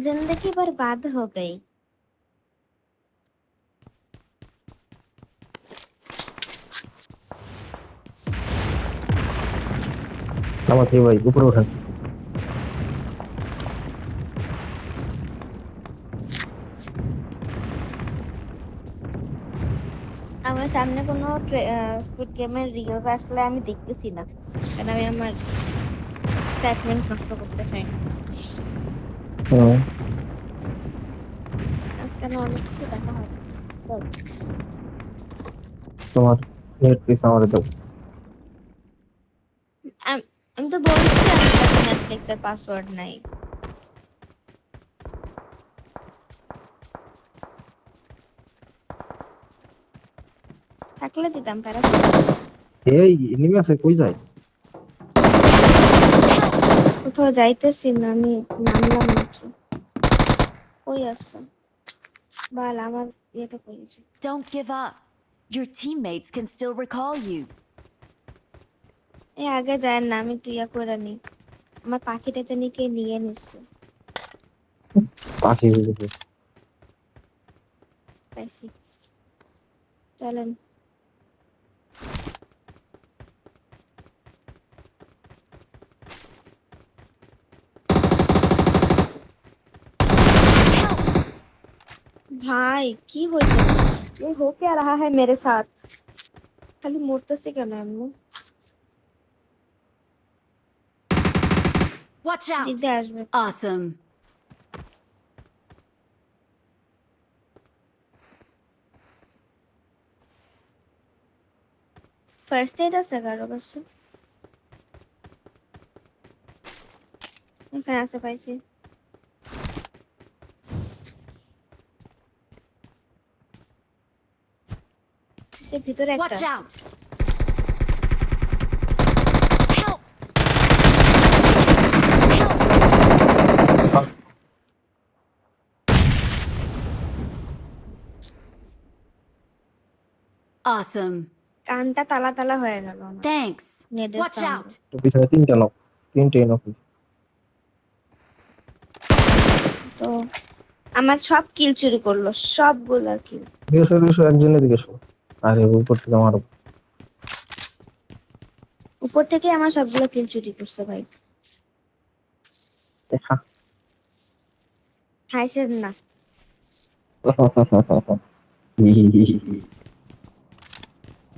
जिंदगी बर्बाद हो गई নামা থেকে ভাই উপরে ওঠেন আমার সামনে কোনো স্কুড গেমের রিলস আসলে আমি দেখতেছি না কারণ আমি আমার স্টেটমেন্ট নষ্ট করতে চাই না তোমার নেট পিস আমার দাও। আমি তো বলছি আমার নেটফ্লিক্সের পাসওয়ার্ড নাই। থাকলে দিতাম প্যারা এই এনিমি আছে কই যায়? কোথাও যাইতেছি না আমি নামলাম মাত্র কই আসছো বল আমার ইয়েটা করেছি Don't give up. Your teammates can still recall you. এই আগে যায় না আমি তুই ইয়া করে নি আমার পাখিটাতে নিকে নিয়ে নিচ্ছে। পাখি বুঝেছে পাইছি। চলেন। भाई की हो ये हो क्या रहा है मेरे साथ खाली মরতেছে কেন এমন Watch out! দিদি আসবে Awesome. ফার্স্ট এড আছে কারো কাছে এখানে আছে পাইছি এর ভিতরে একটা Watch out! Help! Help! Awesome. কানটা তালা তালা হয়ে গেল আমার Thanks. Watch out! তো পিছনে তিনটা নক তিনটে নক তো আমার সব কিল চুরি করল সবগুলা কিল দুশো দুশো একজনের দিকে আরে উপর থেকে আমার উপর থেকে আমার সবগুলো কিল চুরি করছে ভাই দেখা হাইসেন না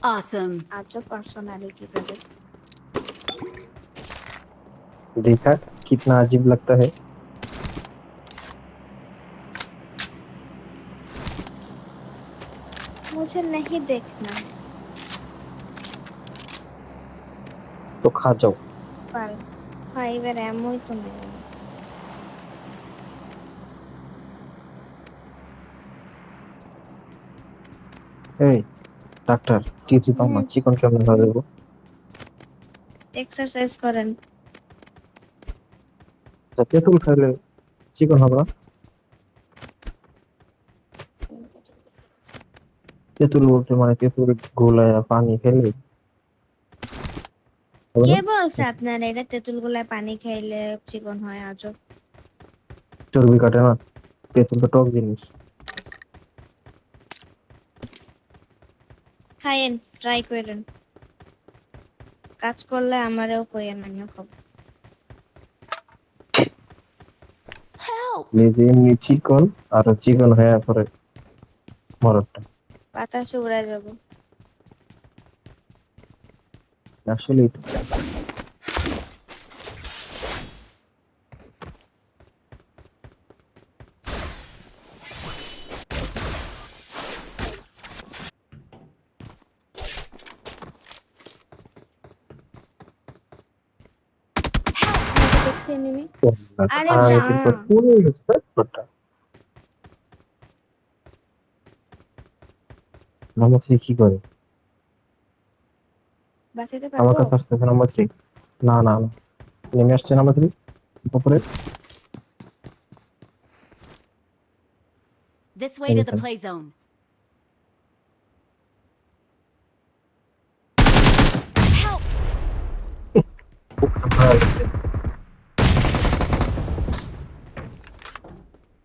Awesome. আজও পার্সোনালিটি তাদের देखा कितना अजीब लगता है मुझे नहीं देखना तो खा जाओ पर ফাইভের এমনই তো নেই এই ডাক্তার টিপস দাও না চিকন কেমন ভাবে দেবো এক্সারসাইজ করেন তা তেঁতুল খাইলে চিকন হবে না তেঁতুল বলতে মানে তেঁতুল গোলায় পানি খেলে। কে বলছে আপনার? এটা তেঁতুল গুলায় পানি খাইলে চিকন হয় আজও। চর্বি কাটে না? তেঁতুল তো টক জিনিস। খাইয়েন ট্রাই করেন। কাজ করলে আমারও কইয়েন আমিও খাব! নিজে এমনি চিকন আর চিকন হয়ে পরে মরদটা বাতাসে উড়ে যাব। এনিমি আরে যা। কিন্তু পুরো গেছে ব্যাপারটা নাম্বার থ্রি কি করে? বাঁচাতে আমার পারব কাছে আসতেছে নাম্বার থ্রি না না না। নেমে আসছে নাম্বার থ্রি উপরে। This way to the play zone.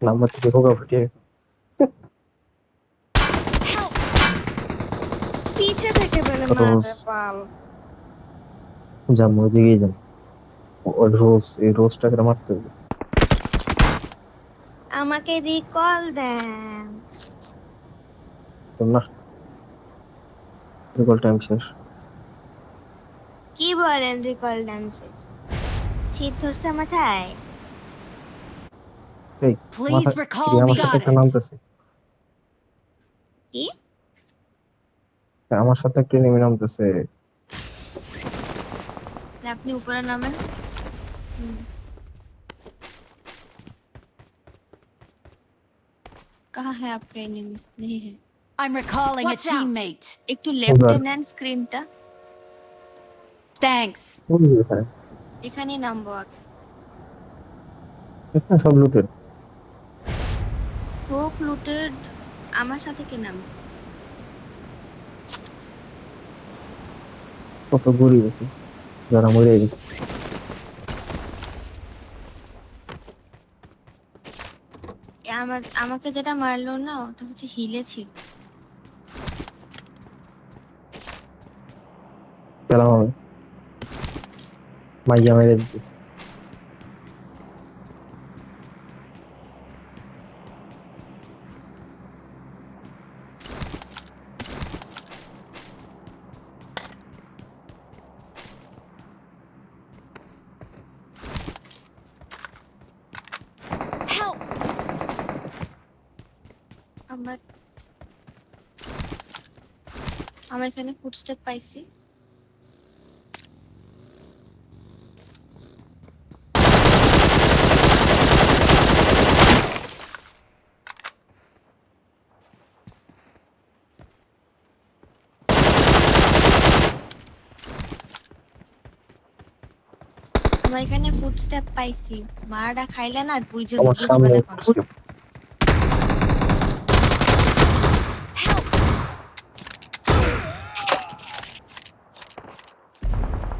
Number থেকে হোগা ফুটিয়ে Help! পিছে থেকে। মারে পাল যাম ওই দিকেই যাম। ওই রোজ এই রোজটাকে মারতে হবে। আমাকে রিকল দেন। তো না রিকল টাইম শেষ। কি বলেন রিকল ডান্সে শীত ধরছে মাথায়? Please recall me. কি? আমার সাথে একটা নেমে নামতেছে আপনি উপরে নামেন कहाँ है आपका एनिमी नहीं है I'm recalling Watch a out. teammate. একটু লেফটে কোথায়? নেন স্ক্রিনটা Thanks. ওই যে এখানে এখানেই নামবো আগে এখানে সব লুটের হোক লুটেড আমার সাথে কে নাম কত গরিব আছে যারা মরে গেছে। আমাকে যেটা মারলো না ওটা হচ্ছে হিলে ছিল। মাইয়া মেরে দিতে আমার এখানে ফুটস্টেপ পাইছি। আমার এখানে ফুটস্টেপ পাইছি। মারাটা খাইলে না বুঝে আমার